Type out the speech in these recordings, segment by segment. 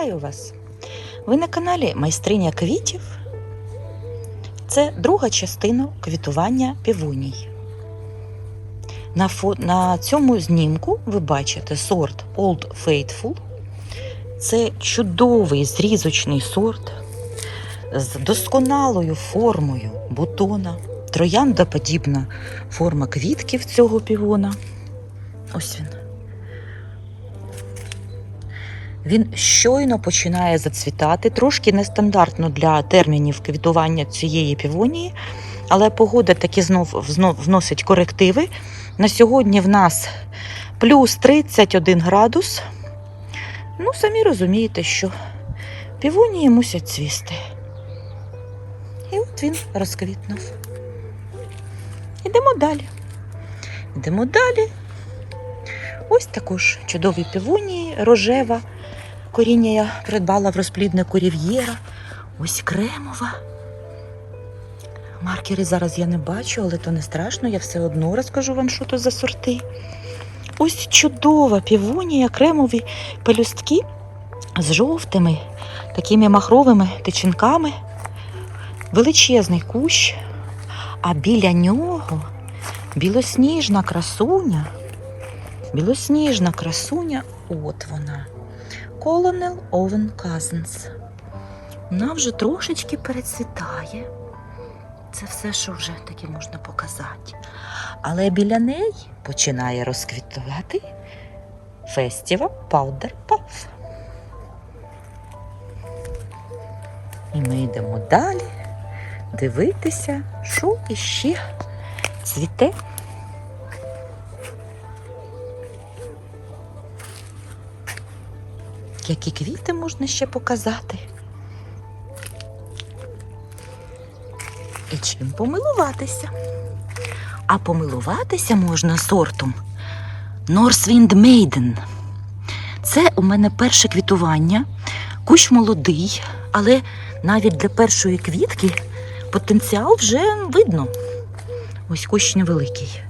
Вітаю вас! Ви на каналі Майстриня квітів. Це друга частина квітування півоній. На, фо... на цьому знімку ви бачите сорт Old Faithful. Це чудовий зрізочний сорт з досконалою формою бутона, трояндоподібна форма квітків цього півона. Ось він. Він щойно починає зацвітати, трошки нестандартно для термінів квітування цієї півонії, але погода таки знов, знов вносить корективи. На сьогодні в нас плюс 31 градус. Ну, самі розумієте, що півонії мусять цвісти. І от він розквітнув. Ідемо далі. Йдемо далі. Ось також чудові півонії, рожева. Коріння я придбала в розпліднику Рів'єра. Ось кремова. Маркери зараз я не бачу, але то не страшно, я все одно розкажу вам, що то за сорти. Ось чудова півонія, кремові пелюстки з жовтими, такими махровими тичинками. Величезний кущ, а біля нього білосніжна красуня. Білосніжна красуня, от вона. Colonel Owen Cousins. Вона вже трошечки перецвітає. Це все, що вже таки можна показати. Але біля неї починає розквітувати фестивал Powder Puff. І ми йдемо далі дивитися, що іще цвіте. Які квіти можна ще показати? І чим помилуватися? А помилуватися можна сортом Northwind Maiden. Це у мене перше квітування. Кущ молодий, але навіть для першої квітки потенціал вже видно. Ось кущ невеликий.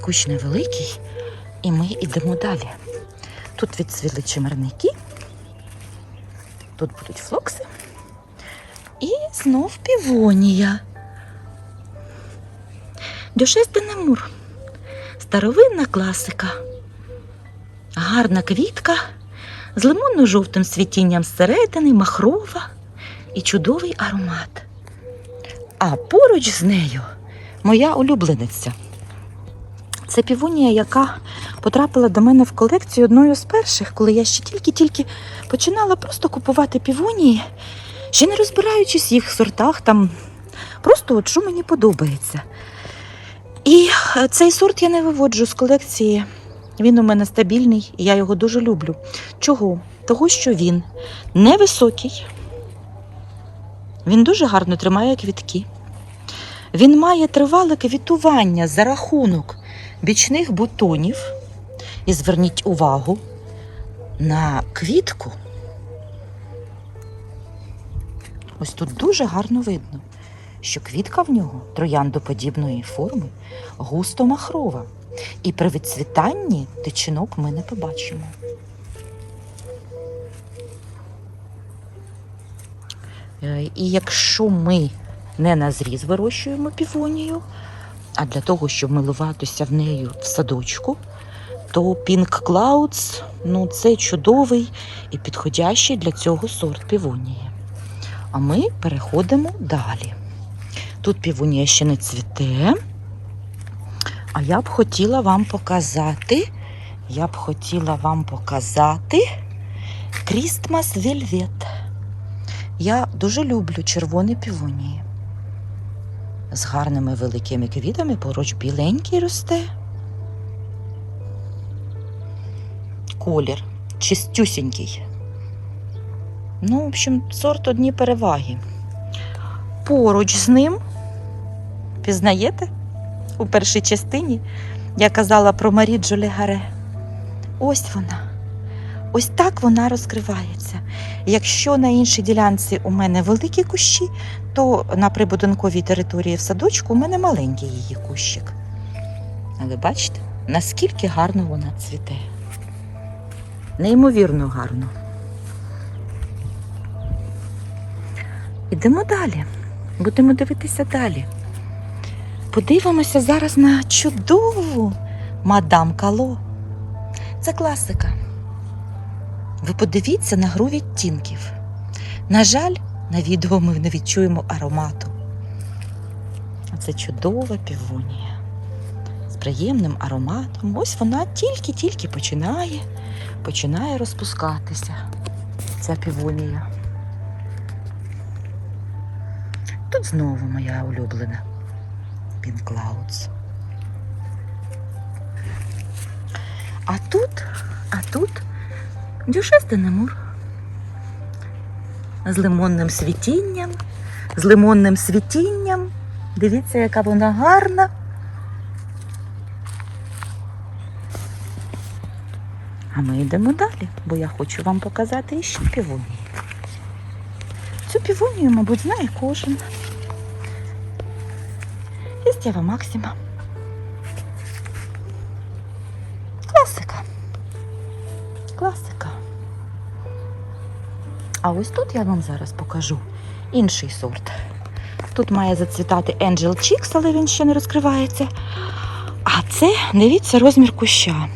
Кущ невеликий, і ми йдемо далі. Тут відцвіли чимерники, тут будуть флокси. І знов півонія. Дюшес де Немур. Старовинна класика. Гарна квітка з лимонно-жовтим світінням зсередини, махрова і чудовий аромат. А поруч з нею моя улюблениця. Це півонія, яка потрапила до мене в колекцію одною з перших, коли я ще тільки-тільки починала просто купувати півонії, ще не розбираючись в їх сортах, там просто от що мені подобається. І е, цей сорт я не виводжу з колекції. Він у мене стабільний, і я його дуже люблю. Чого? Того, що він невисокий, він дуже гарно тримає квітки. Він має тривале квітування за рахунок бічних бутонів. І зверніть увагу на квітку. Ось тут дуже гарно видно, що квітка в нього трояндоподібної форми густо махрова. І при відцвітанні тичинок ми не побачимо. Е, І якщо ми не на зріз вирощуємо півонію, а для того, щоб милуватися в нею в садочку, то Pink Clouds ну, це чудовий і підходящий для цього сорт півонії. А ми переходимо далі. Тут півонія ще не цвіте. А я б хотіла вам показати, я б хотіла вам показати Christmas Velvet. Я дуже люблю червоні півонії. З гарними великими квітами поруч біленький росте. Колір чистюсінький. Ну, в общем, сорт одні переваги. Поруч з ним, пізнаєте, у першій частині я казала про Марі Джолігаре. Ось вона. Ось так вона розкривається. Якщо на іншій ділянці у мене великі кущі, то на прибудинковій території в садочку у мене маленький її кущик. Але бачите, наскільки гарно вона цвіте. Неймовірно гарно. Ідемо далі. Будемо дивитися далі. Подивимося зараз на чудову мадам Кало. Це класика. Ви подивіться на гру відтінків. На жаль, на відео ми не відчуємо аромату. Це чудова півонія з приємним ароматом. Ось вона тільки-тільки починає, починає розпускатися. Ця півонія. Тут знову моя улюблена Clouds. А тут, а тут дюшестий немур. З лимонним світінням, з лимонним світінням. Дивіться, яка вона гарна. А ми йдемо далі, бо я хочу вам показати іще півонію. Цю півонію, мабуть, знає кожен. Істєва Максима. Класика. Класика. А ось тут я вам зараз покажу інший сорт. Тут має зацвітати Angel Chicks, але він ще не розкривається. А це, дивіться, розмір куща.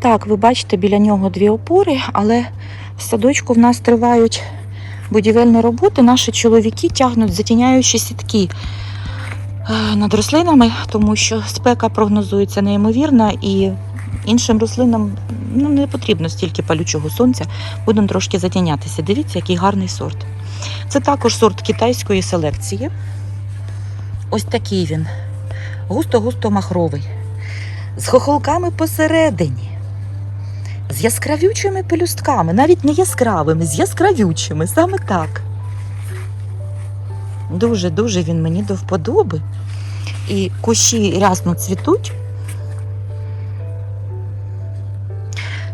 Так, ви бачите біля нього дві опори, але в садочку в нас тривають будівельні роботи. Наші чоловіки тягнуть затіняючі сітки е, над рослинами, тому що спека прогнозується неймовірна і іншим рослинам ну, не потрібно стільки палючого сонця, будемо трошки затінятися. Дивіться, який гарний сорт. Це також сорт китайської селекції. Ось такий він. Густо-густо махровий. З хохолками посередині. З яскравючими пелюстками, навіть не яскравими, з яскравючими, саме так. Дуже-дуже він мені до вподоби. І кущі рясно цвітуть.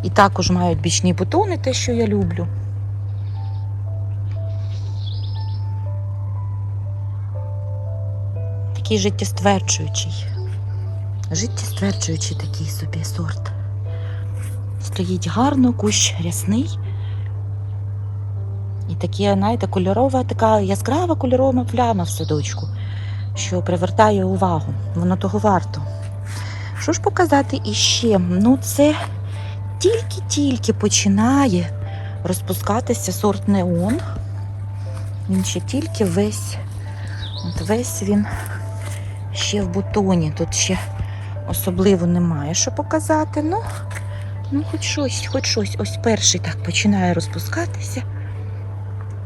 І також мають бічні бутони, те, що я люблю. Такий життєстверджуючий. Життєстверджуючий такий собі сорт. Стоїть гарно, кущ рясний. І такі, знаєте, кольорова, така яскрава кольорова пляма в садочку, що привертає увагу. Воно того варто. Що ж показати іще? Ну, це тільки-тільки починає розпускатися сорт неон. Він ще тільки весь, от весь він ще в бутоні. Тут ще особливо немає що показати. Ну, ну хоч щось, хоч щось. Ось перший так починає розпускатися.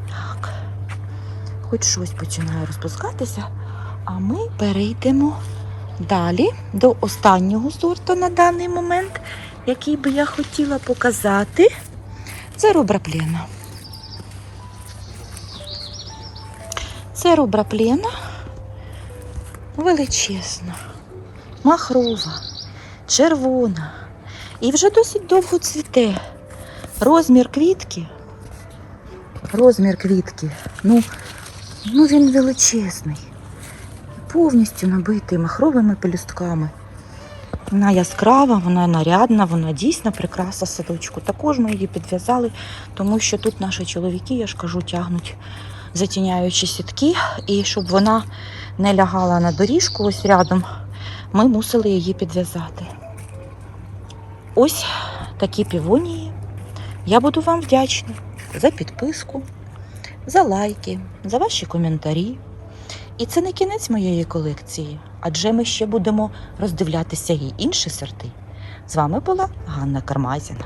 Так. Хоч щось починає розпускатися. А ми перейдемо далі до останнього сорту на даний момент, який би я хотіла показати. Це рубраплена. Це рубраплена величезна, махрова, червона. І вже досить довго цвіте. Розмір квітки. Розмір квітки. Ну, ну він величезний. Повністю набитий махровими пелюстками. Вона яскрава, вона нарядна, вона дійсно прикраса садочку. Також ми її підв'язали, тому що тут наші чоловіки, я ж кажу, тягнуть затіняючі сітки, і щоб вона не лягала на доріжку ось рядом, ми мусили її підв'язати. Ось такі півонії. Я буду вам вдячна за підписку, за лайки, за ваші коментарі. І це не кінець моєї колекції, адже ми ще будемо роздивлятися і інші сорти. З вами була Ганна Кармазіна.